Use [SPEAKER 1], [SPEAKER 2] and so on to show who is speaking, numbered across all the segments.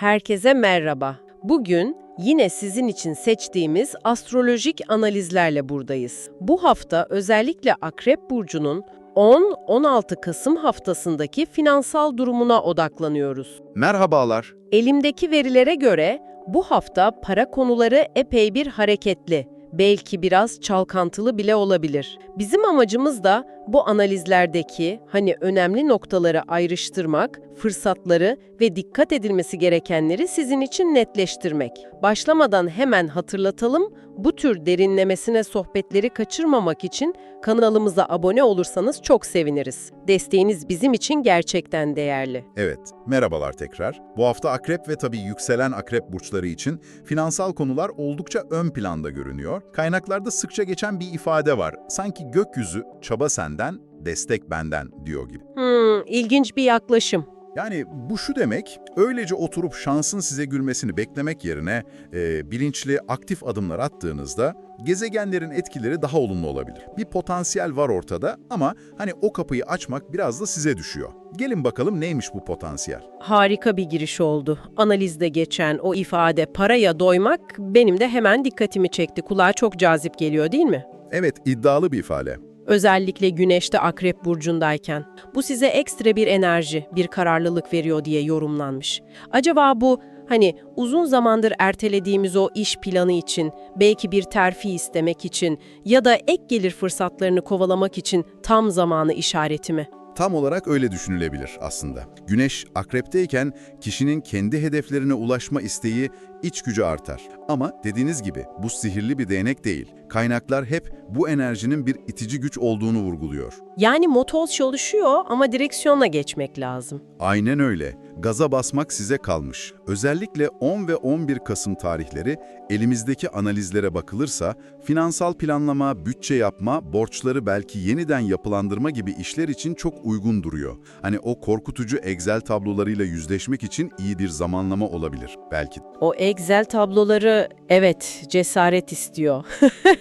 [SPEAKER 1] Herkese merhaba. Bugün yine sizin için seçtiğimiz astrolojik analizlerle buradayız. Bu hafta özellikle Akrep Burcu'nun 10-16 Kasım haftasındaki finansal durumuna odaklanıyoruz.
[SPEAKER 2] Merhabalar.
[SPEAKER 1] Elimdeki verilere göre bu hafta para konuları epey bir hareketli, belki biraz çalkantılı bile olabilir. Bizim amacımız da bu analizlerdeki hani önemli noktaları ayrıştırmak, fırsatları ve dikkat edilmesi gerekenleri sizin için netleştirmek. Başlamadan hemen hatırlatalım, bu tür derinlemesine sohbetleri kaçırmamak için kanalımıza abone olursanız çok seviniriz. Desteğiniz bizim için gerçekten değerli.
[SPEAKER 2] Evet, merhabalar tekrar. Bu hafta akrep ve tabii yükselen akrep burçları için finansal konular oldukça ön planda görünüyor. Kaynaklarda sıkça geçen bir ifade var. Sanki gökyüzü çaba senden, destek benden diyor gibi.
[SPEAKER 1] Hmm, ilginç bir yaklaşım.
[SPEAKER 2] Yani bu şu demek, öylece oturup şansın size gülmesini beklemek yerine e, bilinçli, aktif adımlar attığınızda gezegenlerin etkileri daha olumlu olabilir. Bir potansiyel var ortada ama hani o kapıyı açmak biraz da size düşüyor. Gelin bakalım neymiş bu potansiyel?
[SPEAKER 1] Harika bir giriş oldu. Analizde geçen o ifade paraya doymak benim de hemen dikkatimi çekti. Kulağa çok cazip geliyor değil mi?
[SPEAKER 2] Evet, iddialı bir ifade.
[SPEAKER 1] Özellikle güneşte akrep burcundayken. Bu size ekstra bir enerji, bir kararlılık veriyor diye yorumlanmış. Acaba bu hani uzun zamandır ertelediğimiz o iş planı için, belki bir terfi istemek için ya da ek gelir fırsatlarını kovalamak için tam zamanı işareti mi?
[SPEAKER 2] Tam olarak öyle düşünülebilir aslında. Güneş akrepteyken kişinin kendi hedeflerine ulaşma isteği, iç gücü artar. Ama dediğiniz gibi bu sihirli bir değnek değil. Kaynaklar hep bu enerjinin bir itici güç olduğunu vurguluyor.
[SPEAKER 1] Yani motor çalışıyor ama direksiyona geçmek lazım.
[SPEAKER 2] Aynen öyle. Gaza basmak size kalmış. Özellikle 10 ve 11 Kasım tarihleri elimizdeki analizlere bakılırsa finansal planlama, bütçe yapma, borçları belki yeniden yapılandırma gibi işler için çok uygun duruyor. Hani o korkutucu Excel tablolarıyla yüzleşmek için iyi bir zamanlama olabilir belki.
[SPEAKER 1] O Excel tabloları evet cesaret istiyor.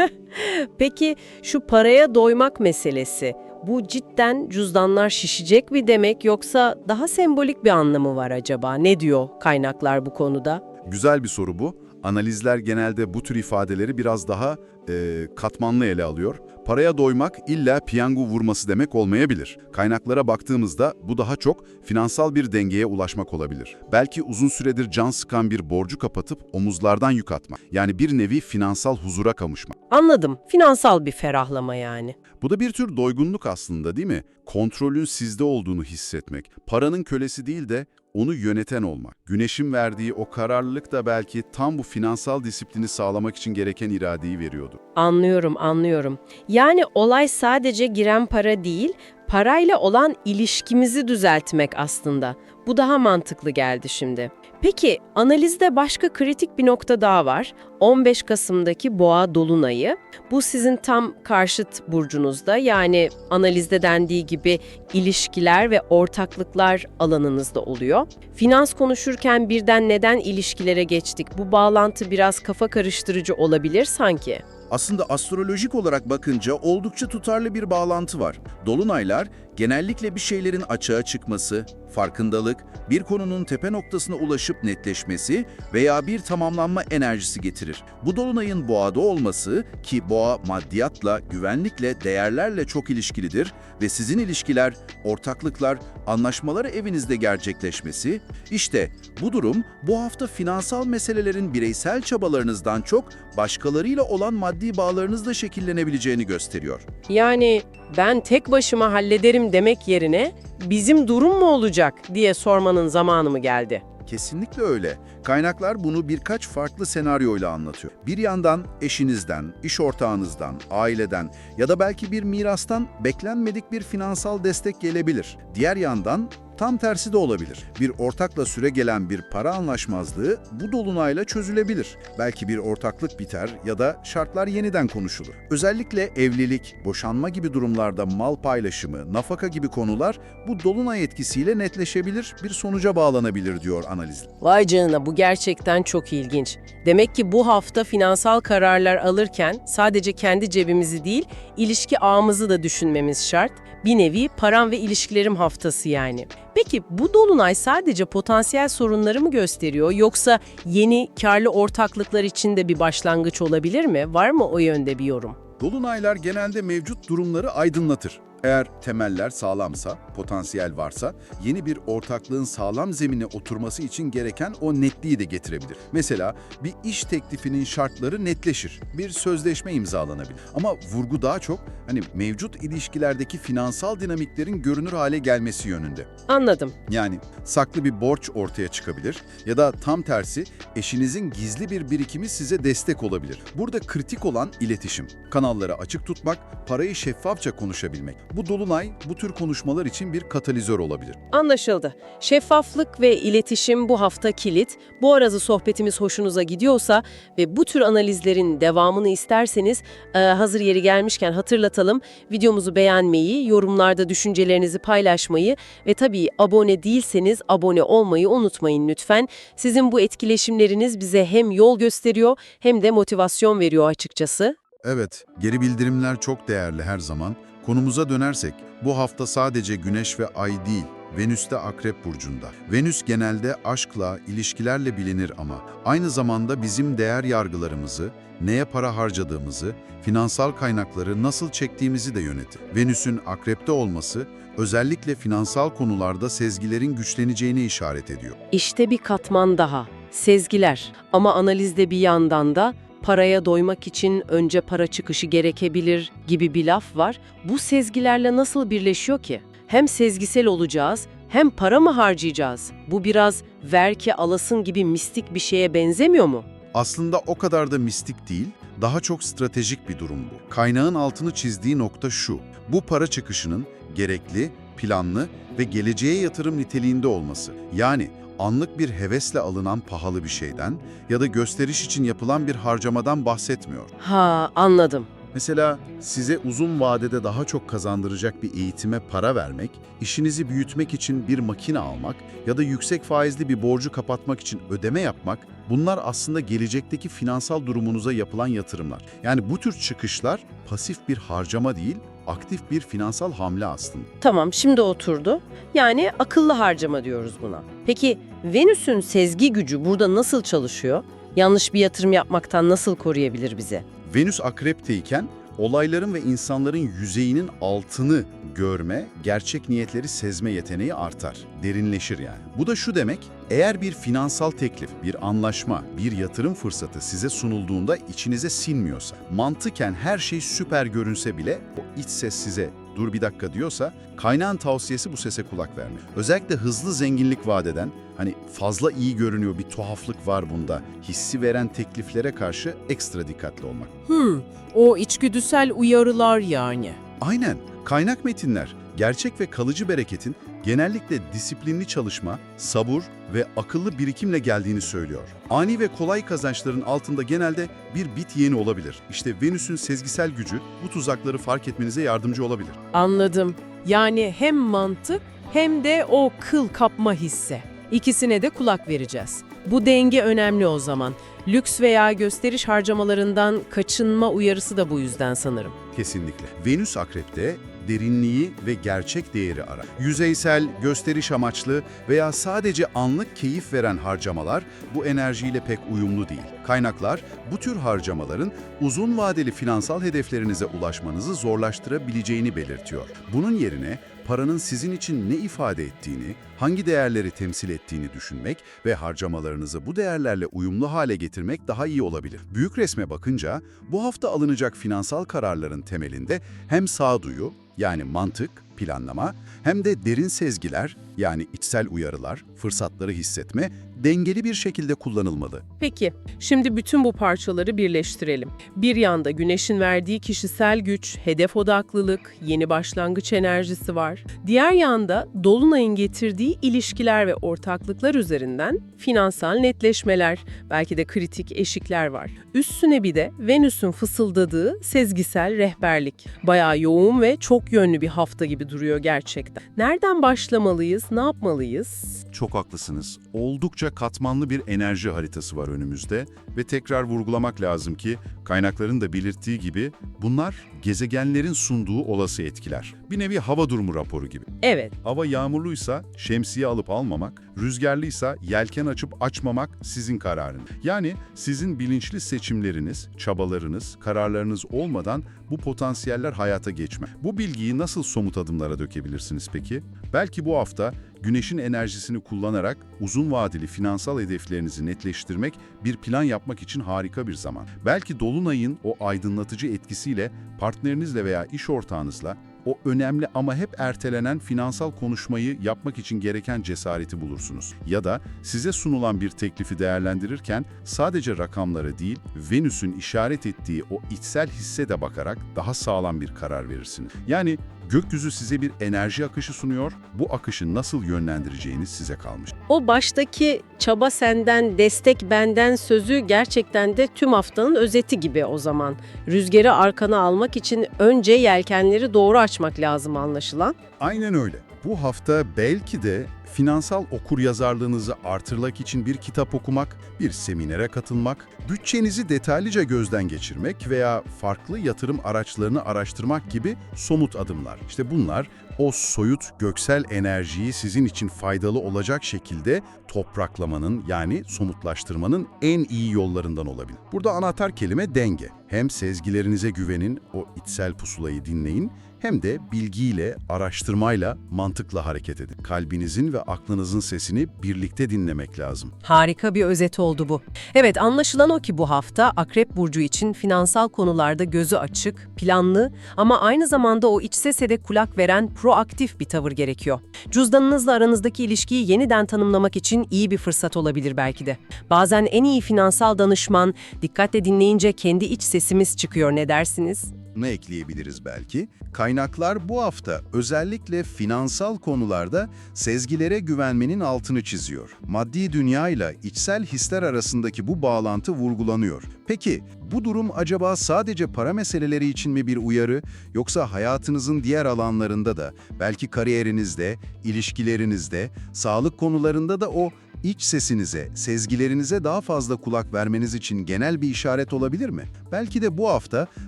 [SPEAKER 1] Peki şu paraya doymak meselesi bu cidden cüzdanlar şişecek mi demek yoksa daha sembolik bir anlamı var acaba? Ne diyor kaynaklar bu konuda?
[SPEAKER 2] Güzel bir soru bu. Analizler genelde bu tür ifadeleri biraz daha e, katmanlı ele alıyor. Paraya doymak illa piyango vurması demek olmayabilir. Kaynaklara baktığımızda bu daha çok finansal bir dengeye ulaşmak olabilir. Belki uzun süredir can sıkan bir borcu kapatıp omuzlardan yük atmak. Yani bir nevi finansal huzura kavuşmak.
[SPEAKER 1] Anladım. Finansal bir ferahlama yani.
[SPEAKER 2] Bu da bir tür doygunluk aslında değil mi? Kontrolün sizde olduğunu hissetmek. Paranın kölesi değil de onu yöneten olmak. Güneşin verdiği o kararlılık da belki tam bu finansal disiplini sağlamak için gereken iradeyi veriyordu.
[SPEAKER 1] Anlıyorum, anlıyorum. Yani olay sadece giren para değil, parayla olan ilişkimizi düzeltmek aslında. Bu daha mantıklı geldi şimdi. Peki analizde başka kritik bir nokta daha var. 15 Kasım'daki Boğa Dolunay'ı. Bu sizin tam karşıt burcunuzda yani analizde dendiği gibi ilişkiler ve ortaklıklar alanınızda oluyor. Finans konuşurken birden neden ilişkilere geçtik? Bu bağlantı biraz kafa karıştırıcı olabilir sanki.
[SPEAKER 3] Aslında astrolojik olarak bakınca oldukça tutarlı bir bağlantı var. Dolunaylar genellikle bir şeylerin açığa çıkması, farkındalık, bir konunun tepe noktasına ulaşıp netleşmesi veya bir tamamlanma enerjisi getirir. Bu dolunayın boğada olması ki boğa maddiyatla, güvenlikle, değerlerle çok ilişkilidir ve sizin ilişkiler, ortaklıklar, anlaşmaları evinizde gerçekleşmesi, işte bu durum bu hafta finansal meselelerin bireysel çabalarınızdan çok başkalarıyla olan maddi bağlarınızla şekillenebileceğini gösteriyor.
[SPEAKER 1] Yani ben tek başıma hallederim demek yerine bizim durum mu olacak diye sormanın zamanı mı geldi?
[SPEAKER 3] Kesinlikle öyle. Kaynaklar bunu birkaç farklı senaryoyla anlatıyor. Bir yandan eşinizden, iş ortağınızdan, aileden ya da belki bir mirastan beklenmedik bir finansal destek gelebilir. Diğer yandan tam tersi de olabilir. Bir ortakla süre gelen bir para anlaşmazlığı bu dolunayla çözülebilir. Belki bir ortaklık biter ya da şartlar yeniden konuşulur. Özellikle evlilik, boşanma gibi durumlarda mal paylaşımı, nafaka gibi konular bu dolunay etkisiyle netleşebilir, bir sonuca bağlanabilir diyor analiz.
[SPEAKER 1] Vay canına bu gerçekten çok ilginç. Demek ki bu hafta finansal kararlar alırken sadece kendi cebimizi değil, ilişki ağımızı da düşünmemiz şart. Bir nevi param ve ilişkilerim haftası yani.
[SPEAKER 4] Peki bu dolunay sadece potansiyel sorunları mı gösteriyor yoksa yeni karlı ortaklıklar için de bir başlangıç olabilir mi? Var mı o yönde bir yorum?
[SPEAKER 3] Dolunaylar genelde mevcut durumları aydınlatır. Eğer temeller sağlamsa, potansiyel varsa, yeni bir ortaklığın sağlam zemine oturması için gereken o netliği de getirebilir. Mesela bir iş teklifinin şartları netleşir, bir sözleşme imzalanabilir. Ama vurgu daha çok hani mevcut ilişkilerdeki finansal dinamiklerin görünür hale gelmesi yönünde.
[SPEAKER 1] Anladım.
[SPEAKER 3] Yani saklı bir borç ortaya çıkabilir ya da tam tersi eşinizin gizli bir birikimi size destek olabilir. Burada kritik olan iletişim. Kanalları açık tutmak, parayı şeffafça konuşabilmek. Bu dolunay bu tür konuşmalar için bir katalizör olabilir.
[SPEAKER 1] Anlaşıldı. Şeffaflık ve iletişim bu hafta kilit. Bu arada sohbetimiz hoşunuza gidiyorsa ve bu tür analizlerin devamını isterseniz e, hazır yeri gelmişken hatırlatalım. Videomuzu beğenmeyi, yorumlarda düşüncelerinizi paylaşmayı ve tabii abone değilseniz abone olmayı unutmayın lütfen. Sizin bu etkileşimleriniz bize hem yol gösteriyor hem de motivasyon veriyor açıkçası.
[SPEAKER 2] Evet, geri bildirimler çok değerli her zaman. Konumuza dönersek, bu hafta sadece Güneş ve Ay değil, Venüs de Akrep Burcu'nda. Venüs genelde aşkla, ilişkilerle bilinir ama aynı zamanda bizim değer yargılarımızı, neye para harcadığımızı, finansal kaynakları nasıl çektiğimizi de yönetir. Venüs'ün Akrep'te olması, özellikle finansal konularda sezgilerin güçleneceğine işaret ediyor.
[SPEAKER 1] İşte bir katman daha. Sezgiler. Ama analizde bir yandan da paraya doymak için önce para çıkışı gerekebilir gibi bir laf var. Bu sezgilerle nasıl birleşiyor ki? Hem sezgisel olacağız hem para mı harcayacağız? Bu biraz ver ki alasın gibi mistik bir şeye benzemiyor mu?
[SPEAKER 2] Aslında o kadar da mistik değil, daha çok stratejik bir durum bu. Kaynağın altını çizdiği nokta şu, bu para çıkışının gerekli, planlı ve geleceğe yatırım niteliğinde olması. Yani anlık bir hevesle alınan pahalı bir şeyden ya da gösteriş için yapılan bir harcamadan bahsetmiyor.
[SPEAKER 1] Ha anladım.
[SPEAKER 2] Mesela size uzun vadede daha çok kazandıracak bir eğitime para vermek, işinizi büyütmek için bir makine almak ya da yüksek faizli bir borcu kapatmak için ödeme yapmak, bunlar aslında gelecekteki finansal durumunuza yapılan yatırımlar. Yani bu tür çıkışlar pasif bir harcama değil, aktif bir finansal hamle aslında.
[SPEAKER 1] Tamam şimdi oturdu. Yani akıllı harcama diyoruz buna. Peki Venüs'ün sezgi gücü burada nasıl çalışıyor? Yanlış bir yatırım yapmaktan nasıl koruyabilir bizi?
[SPEAKER 2] Venüs akrepteyken olayların ve insanların yüzeyinin altını görme, gerçek niyetleri sezme yeteneği artar, derinleşir yani. Bu da şu demek, eğer bir finansal teklif, bir anlaşma, bir yatırım fırsatı size sunulduğunda içinize sinmiyorsa, mantıken her şey süper görünse bile o iç ses size dur bir dakika diyorsa kaynağın tavsiyesi bu sese kulak verme. Özellikle hızlı zenginlik vadeden hani fazla iyi görünüyor bir tuhaflık var bunda hissi veren tekliflere karşı ekstra dikkatli olmak.
[SPEAKER 4] Hmm, o içgüdüsel uyarılar yani.
[SPEAKER 2] Aynen. Kaynak metinler, gerçek ve kalıcı bereketin genellikle disiplinli çalışma, sabır ve akıllı birikimle geldiğini söylüyor. Ani ve kolay kazançların altında genelde bir bit yeni olabilir. İşte Venüs'ün sezgisel gücü bu tuzakları fark etmenize yardımcı olabilir.
[SPEAKER 4] Anladım. Yani hem mantık hem de o kıl kapma hissi. İkisine de kulak vereceğiz. Bu denge önemli o zaman. Lüks veya gösteriş harcamalarından kaçınma uyarısı da bu yüzden sanırım.
[SPEAKER 2] Kesinlikle. Venüs akrepte derinliği ve gerçek değeri arar. Yüzeysel, gösteriş amaçlı veya sadece anlık keyif veren harcamalar bu enerjiyle pek uyumlu değil. Kaynaklar bu tür harcamaların uzun vadeli finansal hedeflerinize ulaşmanızı zorlaştırabileceğini belirtiyor. Bunun yerine paranın sizin için ne ifade ettiğini, hangi değerleri temsil ettiğini düşünmek ve harcamalarınızı bu değerlerle uyumlu hale getirmek daha iyi olabilir. Büyük resme bakınca bu hafta alınacak finansal kararların temelinde hem sağduyu yani mantık, planlama hem de derin sezgiler yani içsel uyarılar, fırsatları hissetme dengeli bir şekilde kullanılmalı.
[SPEAKER 4] Peki, şimdi bütün bu parçaları birleştirelim. Bir yanda güneşin verdiği kişisel güç, hedef odaklılık, yeni başlangıç enerjisi var. Diğer yanda dolunayın getirdiği ilişkiler ve ortaklıklar üzerinden finansal netleşmeler, belki de kritik eşikler var. Üstüne bir de Venüs'ün fısıldadığı sezgisel rehberlik. Bayağı yoğun ve çok yönlü bir hafta gibi duruyor gerçekten. Nereden başlamalıyız, ne yapmalıyız?
[SPEAKER 2] Çok haklısınız. Oldukça katmanlı bir enerji haritası var önümüzde ve tekrar vurgulamak lazım ki kaynakların da belirttiği gibi bunlar gezegenlerin sunduğu olası etkiler. Bir nevi hava durumu raporu gibi.
[SPEAKER 1] Evet,
[SPEAKER 2] Hava yağmurluysa şemsiye alıp almamak, rüzgarlıysa yelken açıp açmamak sizin kararınız. Yani sizin bilinçli seçimleriniz, çabalarınız, kararlarınız olmadan bu potansiyeller hayata geçme. Bu bilgiyi nasıl somut adımlara dökebilirsiniz peki? Belki bu hafta güneşin enerjisini kullanarak uzun vadeli finansal hedeflerinizi netleştirmek, bir plan yapmak için harika bir zaman. Belki dolunayın o aydınlatıcı etkisiyle partnerinizle veya iş ortağınızla o önemli ama hep ertelenen finansal konuşmayı yapmak için gereken cesareti bulursunuz. Ya da size sunulan bir teklifi değerlendirirken sadece rakamlara değil, Venüs'ün işaret ettiği o içsel hisse de bakarak daha sağlam bir karar verirsiniz. Yani gökyüzü size bir enerji akışı sunuyor, bu akışı nasıl yönlendireceğiniz size kalmış.
[SPEAKER 1] o baştaki çaba senden, destek benden sözü gerçekten de tüm haftanın özeti gibi o zaman. Rüzgarı arkana almak için önce yelkenleri doğru açmak lazım anlaşılan.
[SPEAKER 2] Aynen öyle. Bu hafta belki de finansal okuryazarlığınızı artırmak için bir kitap okumak, bir seminere katılmak, bütçenizi detaylıca gözden geçirmek veya farklı yatırım araçlarını araştırmak gibi somut adımlar. İşte bunlar o soyut göksel enerjiyi sizin için faydalı olacak şekilde topraklamanın yani somutlaştırmanın en iyi yollarından olabilir. Burada anahtar kelime denge. Hem sezgilerinize güvenin, o içsel pusulayı dinleyin, hem de bilgiyle, araştırmayla, mantıkla hareket edin. Kalbinizin ve aklınızın sesini birlikte dinlemek lazım.
[SPEAKER 5] Harika bir özet oldu bu. Evet anlaşılan o ki bu hafta Akrep Burcu için finansal konularda gözü açık, planlı ama aynı zamanda o iç sese de kulak veren proaktif bir tavır gerekiyor. Cüzdanınızla aranızdaki ilişkiyi yeniden tanımlamak için iyi bir fırsat olabilir belki de. Bazen en iyi finansal danışman dikkatle dinleyince kendi iç sesimiz çıkıyor ne dersiniz?
[SPEAKER 3] Ne ekleyebiliriz belki? Kaynaklar bu hafta özellikle finansal konularda sezgilere güvenmenin altını çiziyor. Maddi dünya ile içsel hisler arasındaki bu bağlantı vurgulanıyor. Peki bu durum acaba sadece para meseleleri için mi bir uyarı yoksa hayatınızın diğer alanlarında da belki kariyerinizde, ilişkilerinizde, sağlık konularında da o iç sesinize, sezgilerinize daha fazla kulak vermeniz için genel bir işaret olabilir mi? Belki de bu hafta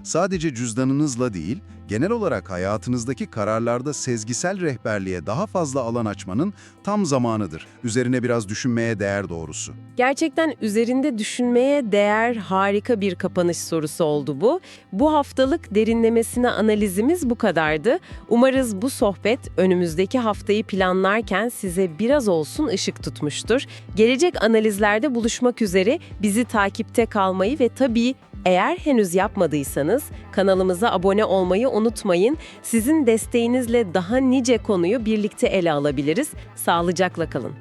[SPEAKER 3] sadece cüzdanınızla değil, genel olarak hayatınızdaki kararlarda sezgisel rehberliğe daha fazla alan açmanın tam zamanıdır. Üzerine biraz düşünmeye değer doğrusu.
[SPEAKER 1] Gerçekten üzerinde düşünmeye değer harika bir kapanış sorusu oldu bu. Bu haftalık derinlemesine analizimiz bu kadardı. Umarız bu sohbet önümüzdeki haftayı planlarken size biraz olsun ışık tutmuştur. Gelecek analizlerde buluşmak üzere bizi takipte kalmayı ve tabii eğer henüz yapmadıysanız kanalımıza abone olmayı unutmayın. Sizin desteğinizle daha nice konuyu birlikte ele alabiliriz. Sağlıcakla kalın.